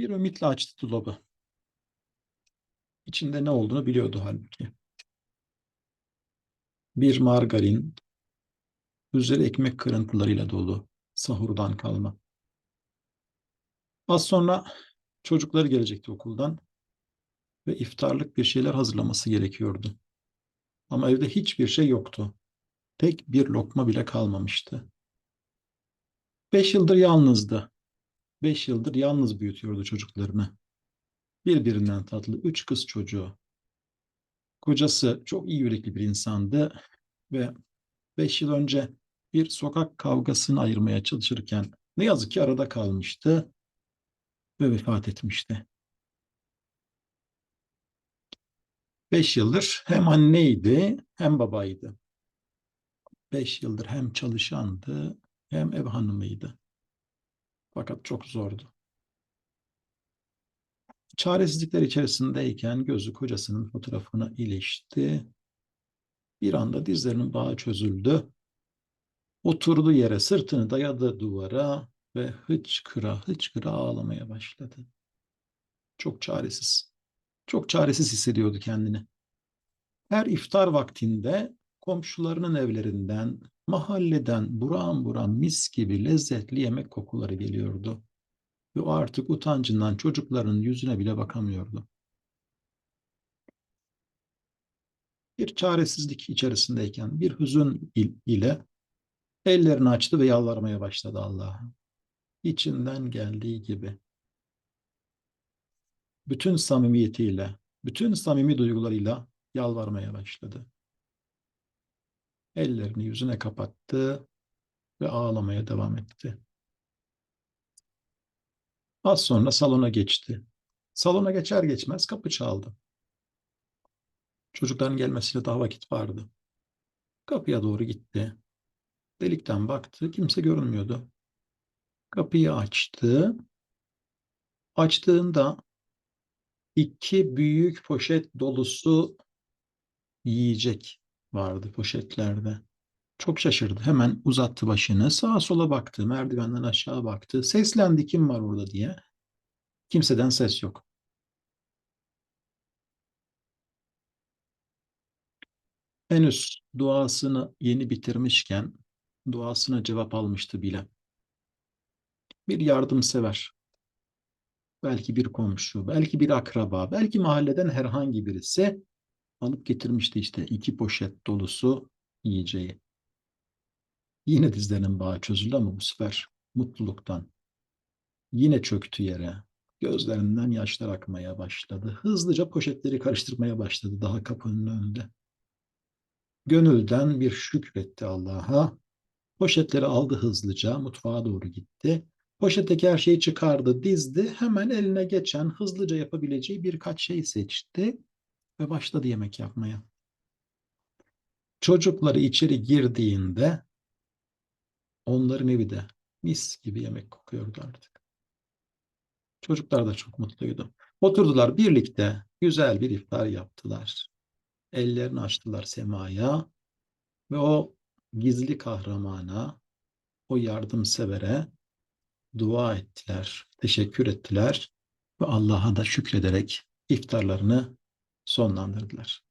Bir ümitle açtı dolabı. İçinde ne olduğunu biliyordu halbuki. Bir margarin, üzeri ekmek kırıntılarıyla dolu, sahurdan kalma. Az sonra çocukları gelecekti okuldan ve iftarlık bir şeyler hazırlaması gerekiyordu. Ama evde hiçbir şey yoktu. Tek bir lokma bile kalmamıştı. Beş yıldır yalnızdı. Beş yıldır yalnız büyütüyordu çocuklarını. Birbirinden tatlı üç kız çocuğu. Kocası çok iyi yürekli bir insandı ve beş yıl önce bir sokak kavgasını ayırmaya çalışırken ne yazık ki arada kalmıştı ve vefat etmişti. Beş yıldır hem anneydi hem babaydı. Beş yıldır hem çalışandı hem ev hanımıydı. Fakat çok zordu. Çaresizlikler içerisindeyken gözü kocasının fotoğrafına ilişti. Bir anda dizlerinin bağı çözüldü. Oturdu yere, sırtını dayadı duvara ve hıçkıra hıçkıra ağlamaya başladı. Çok çaresiz. Çok çaresiz hissediyordu kendini. Her iftar vaktinde komşularının evlerinden, mahalleden buram buram mis gibi lezzetli yemek kokuları geliyordu. Ve o artık utancından çocukların yüzüne bile bakamıyordu. Bir çaresizlik içerisindeyken bir hüzün ile ellerini açtı ve yalvarmaya başladı Allah'a. İçinden geldiği gibi. Bütün samimiyetiyle, bütün samimi duygularıyla yalvarmaya başladı. Ellerini yüzüne kapattı ve ağlamaya devam etti. Az sonra salona geçti. Salona geçer geçmez kapı çaldı. Çocukların gelmesiyle daha vakit vardı. Kapıya doğru gitti. Delikten baktı, kimse görünmüyordu. Kapıyı açtı. Açtığında iki büyük poşet dolusu yiyecek vardı poşetlerde. Çok şaşırdı. Hemen uzattı başını. Sağa sola baktı. Merdivenden aşağı baktı. Seslendi kim var orada diye. Kimseden ses yok. Henüz duasını yeni bitirmişken duasına cevap almıştı bile. Bir yardımsever, belki bir komşu, belki bir akraba, belki mahalleden herhangi birisi alıp getirmişti işte iki poşet dolusu yiyeceği. Yine dizlerinin bağı çözüldü ama bu sefer mutluluktan. Yine çöktü yere. Gözlerinden yaşlar akmaya başladı. Hızlıca poşetleri karıştırmaya başladı daha kapının önünde. Gönülden bir şükretti Allah'a. Poşetleri aldı hızlıca, mutfağa doğru gitti. Poşetteki her şeyi çıkardı, dizdi. Hemen eline geçen, hızlıca yapabileceği birkaç şey seçti ve başladı yemek yapmaya. Çocukları içeri girdiğinde onların evi de mis gibi yemek kokuyordu artık. Çocuklar da çok mutluydu. Oturdular birlikte güzel bir iftar yaptılar. Ellerini açtılar semaya ve o gizli kahramana, o yardımsevere dua ettiler, teşekkür ettiler ve Allah'a da şükrederek iftarlarını sonlandırdılar.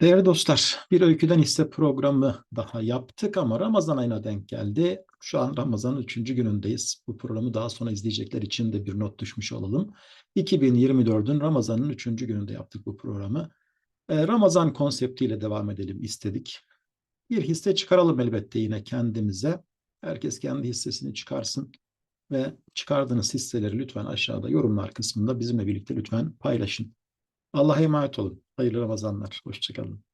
Değerli dostlar, bir öyküden hisse programı daha yaptık ama Ramazan ayına denk geldi. Şu an Ramazan'ın üçüncü günündeyiz. Bu programı daha sonra izleyecekler için de bir not düşmüş olalım. 2024'ün Ramazan'ın üçüncü gününde yaptık bu programı. Ee, Ramazan konseptiyle devam edelim istedik. Bir hisse çıkaralım elbette yine kendimize. Herkes kendi hissesini çıkarsın ve çıkardığınız hisseleri lütfen aşağıda yorumlar kısmında bizimle birlikte lütfen paylaşın. Allah'a emanet olun. Hayırlı Ramazanlar. Hoşçakalın.